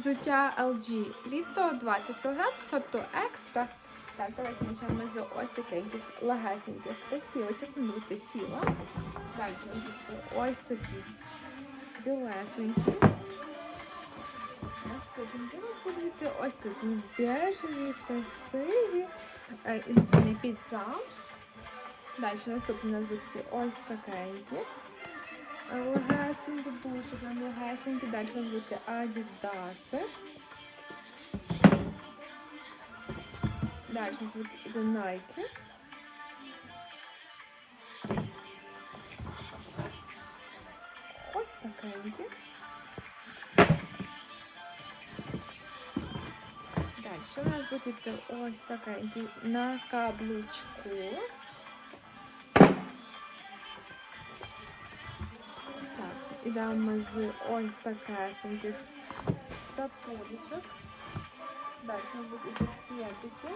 Взуття LG. Літо 20 кг, сотто екстра. Так, давайте почнемо з ось таких легесеньких кросівочок. Вони будуть філа. Далі ось такі білесенькі. Наступні будуть ось такі бежеві, красиві. Е, І вони під замш. Далі наступні у нас будуть ось такенькі. Легесенькі, дуже прям легесенькі. Далі будуть адідаси. Далі будуть іде Nike. Ось такенькі. Далі у нас буде ось такенький на каблучку. ідемо з ось такесеньких тапулечок. Далі у нас будуть йти кепики.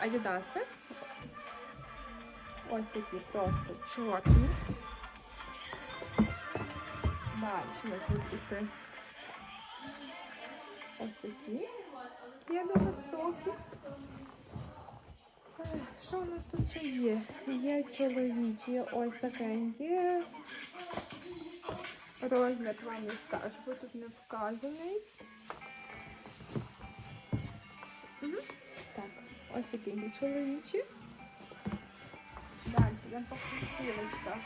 Адідаси. Ось такі просто чорні. Далі у нас будуть йти ось такі. Кеди високі. Ех, Що у нас тут ще є? Є чоловічі ось такенькі. Розмір вам не скажу, бо тут не вказаний. Так, ось такі чоловічі. Далі, йдемо по кросівочках.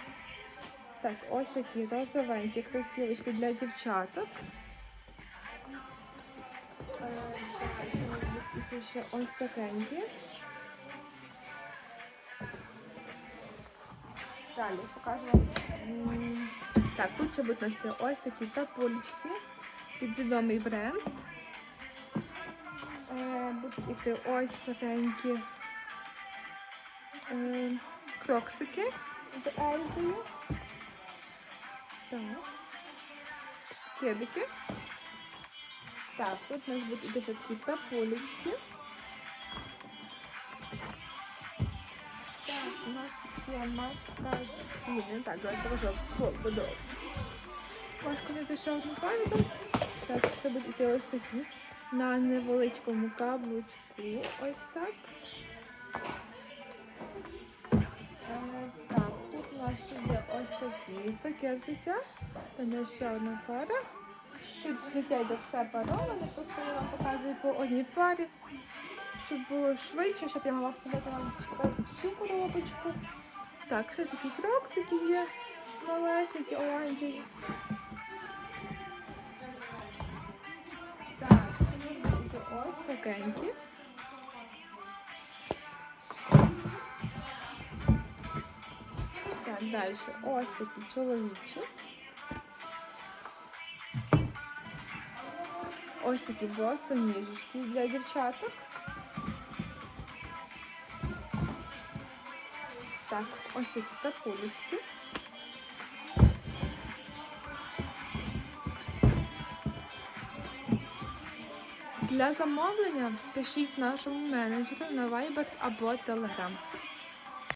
Так, ось такі розовенькі кросівочки для дівчаток. Е, у нас будуть ще ось такенькі. Далі покажу вам. Так, тут ще будуть у ось такі тапулечки під відомий бренд. Е, Будуть іти ось такенькі е, кроксики з Ельзою. Так. Кедики. Так, тут у нас будуть іти такі тапулечки. Нас є магазини. Так, давайте покажу буду. Важко знайти ще одну пару. Так, ще будуть йти ось такі на невеличкому каблучку. Ось так. Е, Так, тут у нас є ось такі таке взуття. Це не ще одна пара. Тут взуття йде все пароване, просто я вам показую по одній парі, щоб було швидше, щоб я могла вставити вам всю коробочку. Так, ще такі кроксики є, малесенькі, оранжеві. Так, ось такенькі. Так, далі ось такі чоловічі. Ось такі босоніжечки для дівчаток. Так, ось такі капулечки. Для замовлення пишіть нашому менеджеру на Viber або Telegram.